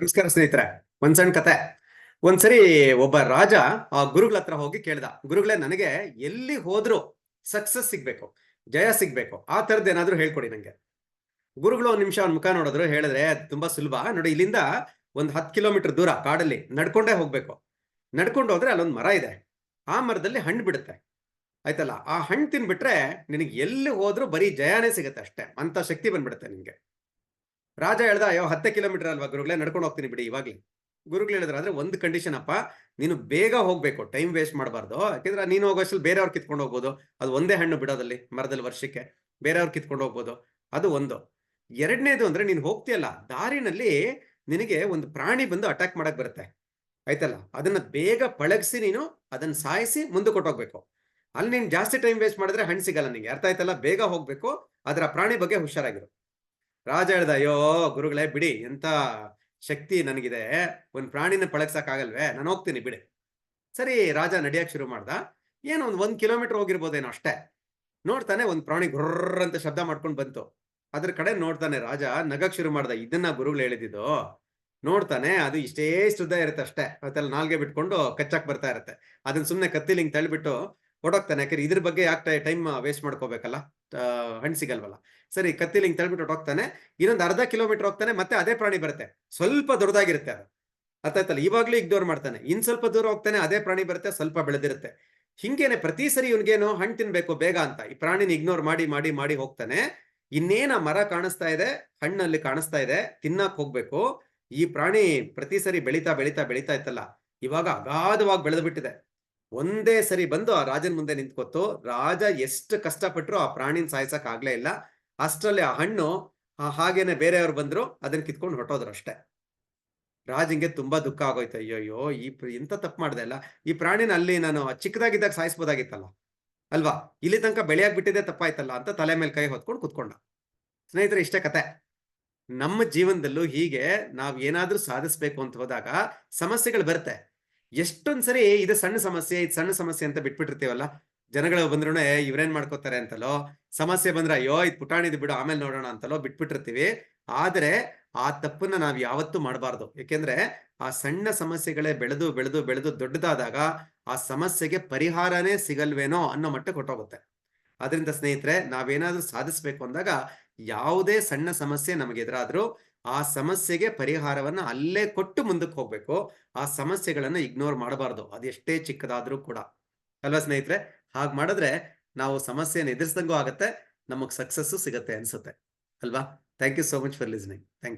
ನಮಸ್ಕಾರ ಸ್ನೇಹಿತರೆ, ಒಂದ್ ಸಣ್ಣ ಕತೆ. ಒಂದ್ಸರಿ ಒಬ್ಬ ರಾಜ ಆ ಗುರುಗಳ ಹತ್ರ ಹೋಗಿ ಕೇಳ್ದ, ಗುರುಗಳೇ, ನನಗೆ ಎಲ್ಲಿ ಹೋದ್ರು ಸಕ್ಸಸ್ ಸಿಗ್ಬೇಕು, ಜಯ ಸಿಗ್ಬೇಕು, ಆ ತರದ್ ಏನಾದ್ರು ಹೇಳ್ಕೊಡಿ ನಂಗೆ. ಗುರುಗಳು ಒಂದ್ ನಿಮಿಷ ಅವ್ನ ಮುಖ ನೋಡಿದ್ರು, ಹೇಳಿದ್ರೆ ತುಂಬಾ ಸುಲಭ, ನೋಡಿ ಇಲ್ಲಿಂದ ಒಂದ್ ಹತ್ತು ಕಿಲೋಮೀಟರ್ ದೂರ ಕಾಡಲ್ಲಿ ನಡ್ಕೊಂಡೇ ಹೋಗ್ಬೇಕು. ನಡ್ಕೊಂಡು ಹೋದ್ರೆ ಅಲ್ಲೊಂದ್ ಮರ ಇದೆ, ಆ ಮರದಲ್ಲಿ ಹಣ್ಣು ಬಿಡುತ್ತೆ. ಆಯ್ತಲ್ಲ, ಆ ಹಣ್ಣು ತಿನ್ಬಿಟ್ರೆ ನಿನಗೆ ಎಲ್ಲಿ ಹೋದ್ರೂ ಬರೀ ಜಯಾನೇ ಸಿಗುತ್ತೆ ಅಷ್ಟೇ, ಅಂತ ಶಕ್ತಿ ಬಂದ್ಬಿಡುತ್ತೆ ನಿನ್ಗೆ ರಾಜ ಹೇಳ್ದ, ಅಯ್ಯೋ, ಹತ್ತೆ ಕಿಲೋಮೀಟರ್ ಅಲ್ವಾ ಗುರುಗಳೇ, ನಡ್ಕೊಂಡು ಹೋಗ್ತೀನಿ ಬಿಡಿ ಇವಾಗ್ಲಿ. ಗುರುಗಳು ಹೇಳಿದ್ರ ಆದ್ರೆ ಒಂದು ಕಂಡೀಷನ್ ಅಪ್ಪ, ನೀನು ಬೇಗ ಹೋಗ್ಬೇಕು ಟೈಮ್ ವೇಸ್ಟ್ ಮಾಡಬಾರ್ದು. ಯಾಕಂದ್ರೆ ನೀನು ಹೋಗೋಷ್ಟಲ್ಲಿ ಬೇರೆಯವ್ರು ಕಿತ್ಕೊಂಡು ಹೋಗ್ಬೋದು. ಅದು ಒಂದೇ ಹಣ್ಣು ಬಿಡೋದಲ್ಲಿ, ಮರದಲ್ಲಿ ವರ್ಷಕ್ಕೆ. ಬೇರೆಯವ್ರು ಕಿತ್ಕೊಂಡು ಹೋಗ್ಬೋದು. ಅದು ಒಂದು. ಎರಡನೇದು ಅಂದ್ರೆ ನೀನು ಹೋಗ್ತೀಯಲ್ಲ, ದಾರಿನಲ್ಲಿ ನಿನಗೆ ಒಂದು ಪ್ರಾಣಿ ಬಂದು ಅಟ್ಯಾಕ್ ಮಾಡಕ್ ಬರುತ್ತೆ. ಆಯ್ತಲ್ಲ? ಅದನ್ನ ಬೇಗ ಪಳಗಿಸಿ ನೀನು, ಅದನ್ನ ಸಾಯಿಸಿ ಮುಂದೆ ಕೊಟ್ಟೋಗ್ಬೇಕು. ಅಲ್ಲಿ ನೀನು ಜಾಸ್ತಿ ಟೈಮ್ ವೇಸ್ಟ್ ಮಾಡಿದ್ರೆ ಹಣ್ಣು ಸಿಗಲ್ಲ ನಿಂಗೆ. ಅರ್ಥ ಆಯ್ತಲ್ಲ? ಬೇಗ ಹೋಗ್ಬೇಕು ಅದರ ಪ್ರಾಣಿ ಬಗ್ಗೆ ಹುಷಾರಾಗಿರು. ರಾಜ ಹೇಳ್ದ, ಅಯ್ಯೋ, ಗುರುಗಳೇ, ಬಿಡಿ ಎಂತ ಶಕ್ತಿ ನನಗಿದೆ. ಒಂದ್ ಪ್ರಾಣಿನ ಪಳಗ್ಸಕ್ಕಾಗಲ್ವೇ? ನಾನು ಹೋಗ್ತೀನಿ, ಬಿಡಿ. ಸರಿ, ರಾಜ ನಡಿಯಕ್ ಶುರು ಮಾಡ್ದ. ಏನೋ ಒಂದ್ ಒಂದ್ ಕಿಲೋಮೀಟರ್ ಹೋಗಿರ್ಬೋದೇನೋ ಅಷ್ಟೇ. ನೋಡ್ತಾನೆ ಒಂದ್ ಪ್ರಾಣಿ ಗುರ್ರ ಅಂತ ಶಬ್ದ ಮಾಡ್ಕೊಂಡು ಬಂತು. ಅದ್ರ ಕಡೆ ನೋಡ್ತಾನೆ ರಾಜ ನಗಕ್ ಶುರು ಮಾಡ್ದ. ಇದನ್ನ ಗುರುಗಳು ಹೇಳಿದ್ದು ನೋಡ್ತಾನೆ ಅದು ಇಷ್ಟೇ ಶುದ್ಧ ಇರುತ್ತೆ ಅಷ್ಟೇ. ಅವತ್ತೆಲ್ಲ ನಾಲ್ಗೆ ಬಿಟ್ಕೊಂಡು ಕಚ್ಚಕ್ ಬರ್ತಾ ಇರುತ್ತೆ. ಅದನ್ನ ಸುಮ್ನೆ ಕತ್ತಿಲಿಂಗ್ ತಳ್ಳಿಬಿಟ್ಟು ಹೊಡೋಗ್ತಾನೆ. ಯಾಕಂದ್ರೆ ಇದ್ರ ಬಗ್ಗೆ ಯಾಕೆ ಟೈಮ್ ವೇಸ್ಟ್ ಮಾಡ್ಕೋಬೇಕಲ್ಲ. ಹಣ್ಣು ಸಿಗಲ್ವಲ್ಲ ಸರಿ, ಕತ್ತಿಲಿ ಹಿಂಗೆ ತಳ್ಬಿಟ್ಟು ಹೋಗ್ತಾನೆ. ಇನ್ನೊಂದು ಅರ್ಧ ಕಿಲೋಮೀಟರ್ ಹೋಗ್ತಾನೆ, ಮತ್ತೆ ಅದೇ ಪ್ರಾಣಿ ಬರುತ್ತೆ. ಸ್ವಲ್ಪ ದೊಡ್ಡದಾಗಿರುತ್ತೆ ಅದು. ಅರ್ಥಾಯ್ತಲ್ಲ ಇವಾಗ್ಲೂ ಇಗ್ನೋರ್ ಮಾಡ್ತಾನೆ. ಇನ್ ಸ್ವಲ್ಪ ದೂರ ಹೋಗ್ತಾನೆ, ಅದೇ ಪ್ರಾಣಿ ಬರುತ್ತೆ, ಸ್ವಲ್ಪ ಬೆಳೆದಿರುತ್ತೆ. ಹಿಂಗೇನೆ ಪ್ರತಿ ಸರಿ ಇವನ್ಗೇನು ಹಣ್ಣು ತಿನ್ಬೇಕು, ಬೇಗ ಅಂತ. ಈ ಪ್ರಾಣಿನ ಇಗ್ನೋರ್ ಮಾಡಿ ಮಾಡಿ ಮಾಡಿ ಹೋಗ್ತಾನೆ. ಇನ್ನೇನ ಮರ ಕಾಣಿಸ್ತಾ ಇದೆ, ಹಣ್ಣಲ್ಲಿ ಕಾಣಿಸ್ತಾ ಇದೆ, ತಿನ್ನಕ್ ಹೋಗ್ಬೇಕು. ಈ ಪ್ರಾಣಿ ಪ್ರತಿ ಸರಿ ಬೆಳಿತಾ, ಬೆಳೀತಾ, ಬೆಳಿತಾ ಇತ್ತಲ್ಲ, ಇವಾಗ ಅಗಾಧವಾಗಿ ಬೆಳೆದು ಬಿಟ್ಟಿದೆ ಒಂದೇ ಸರಿ ಬಂದು ಆ ರಾಜನ ಮುಂದೆ ನಿಂತ್ಕೊತ್ತು. ರಾಜ ಎಷ್ಟು ಕಷ್ಟಪಟ್ಟರು ಆ ಪ್ರಾಣಿನ ಸಾಯಿಸಕ್ ಆಗ್ಲೇ ಇಲ್ಲ. ಅಷ್ಟರಲ್ಲಿ ಆ ಹಣ್ಣು ಹಾಗೇನೆ ಬೇರೆಯವ್ರು ಬಂದ್ರು, ಅದನ್ನ ಕಿತ್ಕೊಂಡು ಹೊಟ್ಟೋದ್ರು ಅಷ್ಟೇ. ರಾಜಂಗೆ ತುಂಬಾ ದುಃಖ ಆಗೋಯ್ತು. ಅಯ್ಯೋಯ್ಯೋ ಅಯ್ಯೋ ಈ ಇಂಥ ತಪ್ಪು ಮಾಡ್ದೆ ಅಲ್ಲ. ಈ ಪ್ರಾಣಿನ ಅಲ್ಲಿ ನಾನು ಚಿಕ್ಕದಾಗಿದ್ದಾಗ ಸಾಯಿಸ್ಬೋದಾಗಿತ್ತಲ್ಲ. ಅಲ್ವಾ? ಇಲ್ಲಿ ತನಕ ಬೆಳೆಯಾಗಿ ಬಿಟ್ಟಿದೆ ತಪ್ಪಾಯ್ತಲ್ಲ ಅಂತ ತಲೆ ಮೇಲೆ ಕೈ ಹೊತ್ಕೊಂಡು ಕುತ್ಕೊಂಡ. ಸ್ನೇಹಿತರೆ, ಇಷ್ಟೇ ಕತೆ. ನಮ್ಮ ಜೀವನದಲ್ಲೂ ಹೀಗೆ ನಾವು ಏನಾದ್ರೂ ಸಾಧಿಸ್ಬೇಕು ಅಂತ ಹೋದಾಗ ಸಮಸ್ಯೆಗಳು ಬರುತ್ತೆ. ಎಷ್ಟೊಂದ್ ಸರಿ ಇದು ಸಣ್ಣ ಸಮಸ್ಯೆ, ಇದು ಸಣ್ಣ ಸಮಸ್ಯೆ ಅಂತ ಬಿಟ್ಬಿಟ್ಟಿರ್ತೀವಲ್ಲ? ಜನಗಳು ಬಂದ್ರು ಇವ್ರೇನ್ ಮಾಡ್ಕೋತಾರೆ? ಅಂತಲೋ, ಸಮಸ್ಯೆ ಬಂದ್ರೆ, ಅಯ್ಯೋ, ಇದು ಪುಟಾಣಿದ್ ಬಿಡು, ಆಮೇಲೆ ನೋಡೋಣ ಅಂತಲೋ ಬಿಟ್ಬಿಟ್ಟಿರ್ತೀವಿ. ಆದ್ರೆ, ಆ ತಪ್ಪನ್ನ ನಾವ್ ಯಾವತ್ತೂ ಮಾಡಬಾರ್ದು. ಯಾಕೆಂದ್ರೆ ಆ ಸಣ್ಣ ಸಮಸ್ಯೆಗಳೇ ಬೆಳೆದು ಬೆಳೆದು ಬೆಳೆದು ದೊಡ್ಡದಾದಾಗ ಆ ಸಮಸ್ಯೆಗೆ ಪರಿಹಾರನೇ ಸಿಗಲ್ವೇನೋ ಅನ್ನೋ ಮಟ್ಟಕ್ಕೆ ಕೊಟ್ಟೋಗುತ್ತೆ. ಅದರಿಂದ ಸ್ನೇಹಿತರೆ, ನಾವೇನಾದ್ರೂ ಸಾಧಿಸ್ಬೇಕು ಅಂದಾಗ, ಯಾವುದೇ ಸಣ್ಣ ಸಮಸ್ಯೆ ನಮಗೆ ಎದುರಾದ್ರೂ ಆ ಸಮಸ್ಯೆಗೆ ಪರಿಹಾರವನ್ನ ಅಲ್ಲೇ ಕೊಟ್ಟು ಮುಂದಕ್ಕೆ ಹೋಗ್ಬೇಕು. ಆ ಸಮಸ್ಯೆಗಳನ್ನ ಇಗ್ನೋರ್ ಮಾಡಬಾರ್ದು. ಅದೆಷ್ಟೇ ಚಿಕ್ಕದಾದ್ರೂ ಕೂಡ. ಅಲ್ವಾ ಸ್ನೇಹಿತರೆ? ಹಾಗೆ ಮಾಡಿದ್ರೆ ನಾವು ಸಮಸ್ಯೆಯನ್ನು ಎದುರಿಸ್ದಂಗೂ ಆಗತ್ತೆ, ನಮಗ್ ಸಕ್ಸಸ್ಸು ಸಿಗತ್ತೆ ಅನ್ಸುತ್ತೆ. ಅಲ್ವಾ? Thank you so much for listening thank you